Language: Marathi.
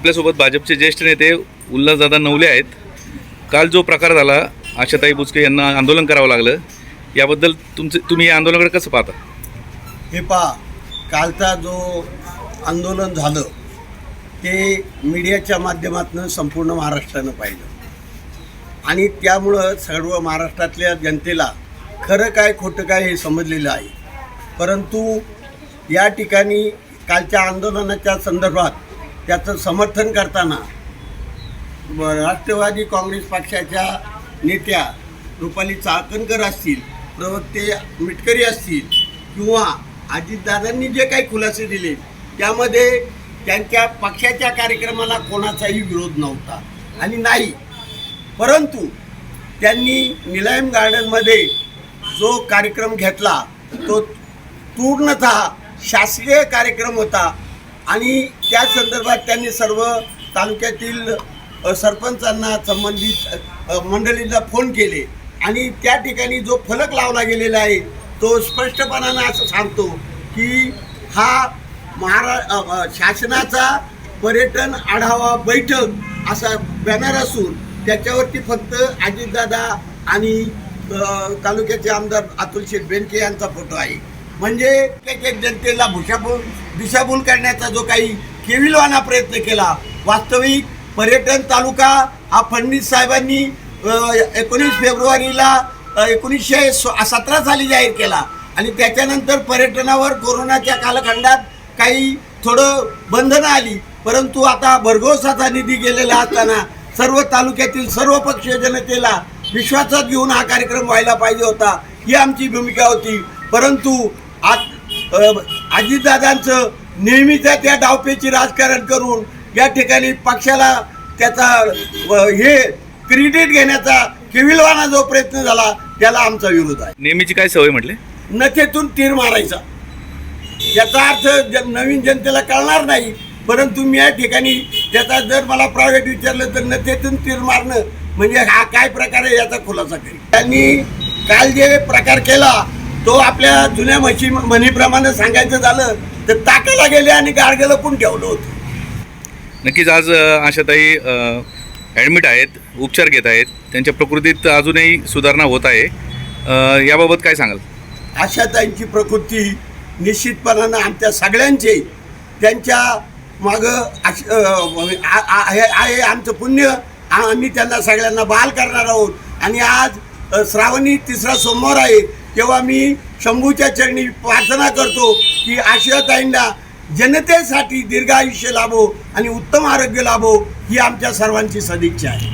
आपल्यासोबत भाजपचे ज्येष्ठ नेते उल्हासदादा नवले आहेत. काल जो प्रकार झाला आशाताई बुचके यांना आंदोलन करावं लागलं. याबद्दल तुमचे तुम्ही या आंदोलनाकडे कसं पाहता? हे पहा कालचा जो आंदोलन झालं ते मीडियाच्या माध्यमातून संपूर्ण महाराष्ट्रानं पाहिलं. आणि त्यामुळं सर्व महाराष्ट्रातल्या जनतेला खरं काय खोटं काय हे समजलेलं आहे. परंतु या ठिकाणी कालच्या आंदोलनाच्या संदर्भात त्याचं समर्थन करताना राष्ट्रवादी काँग्रेस पक्षाच्या नेत्या रुपाली चाकणकर असतील प्रवक्ते मिटकरी असतील किंवा अजितदादांनी जे काही खुलासे दिले त्यामध्ये त्यांच्या पक्षाच्या कार्यक्रमाला कोणाचाही विरोध नव्हता. आणि नाही परंतु त्यांनी निलायम गार्डनमध्ये जो कार्यक्रम घेतला तो पूर्णतः शासकीय कार्यक्रम होता आणि त्या संदर्भात त्यांनी सर्व तालुक्यातील सरपंचांना संबंधित मंडळींना फोन केले. आणि त्या ठिकाणी जो फलक लावला गेलेला आहे तो स्पष्टपणानं असं सांगतो की हा महारा शासनाचा पर्यटन आढावा बैठक असा बॅनर असून त्याच्यावरती फक्त अजितदादा आणि तालुक्याचे आमदार अतुल शेठ बेनके यांचा फोटो आहे. म्हणजे एक एक जनतेला भुशाबूल दिशाभूल करण्याचा जो काही केविलवाना प्रयत्न केला वास्तविक पर्यटन तालुका हा फडणवीस साहेबांनी एकोणीस फेब्रुवारीला एकोणीसशे सतरा साली जाहीर केला. आणि त्याच्यानंतर पर्यटनावर कोरोनाच्या कालखंडात काही थोडं बंधनं आली. परंतु आता भरघोसाचा निधी गेलेला असताना सर्व तालुक्यातील सर्व पक्षीय जनतेला विश्वासात घेऊन हा कार्यक्रम व्हायला पाहिजे होता ही आमची भूमिका होती. परंतु अजितदादांचं नेहमीच्या त्या डावपेची राजकारण करून या ठिकाणी पक्षाला त्याचा हे क्रेडिट घेण्याचा केविलवाना जो प्रयत्न झाला त्याला आमचा विरोध आहे. नेहमीची काय सवय म्हटले? नथेतून तीर मारायचा. याचा अर्थ जन नवीन जनतेला कळणार नाही परंतु मी या ठिकाणी त्याचा जर मला प्रायव्हेट विचारलं तर नथेतून तीर मारणं म्हणजे हा काय प्रकार आहे याचा खुलासा करेल त्यांनी काल जे प्रकार केला तो आपल्या जुन्या म्हशी म्हणीप्रमाणे सांगायचं झालं तर टाकायला गेले आणि गाडगेला पण ठेवलं होतं? नक्कीच आज आशाताई ॲडमिट आहेत उपचार घेत आहेत. त्यांच्या प्रकृतीत अजूनही सुधारणा होत आहे. अ, याबाबत काय सांगाल? आशाताईंची प्रकृती निश्चितपणानं आमच्या सगळ्यांचे त्यांच्या मागं आश- अ, आ- आ- आहे आहे आमचं पुण्य. आ- आम्ही त्यांना सगळ्यांना बहाल करणार आहोत. आणि आज अ, श्रावणी तिसरा सोमवार आहे. तेव्हा मी शंभूच्या चरणी प्रार्थना करतो की आशाताईंना जनतेसाठी दीर्घायुष्य लाभो आणि उत्तम आरोग्य लाभो ही आमच्या सर्वांची सदिच्छा आहे.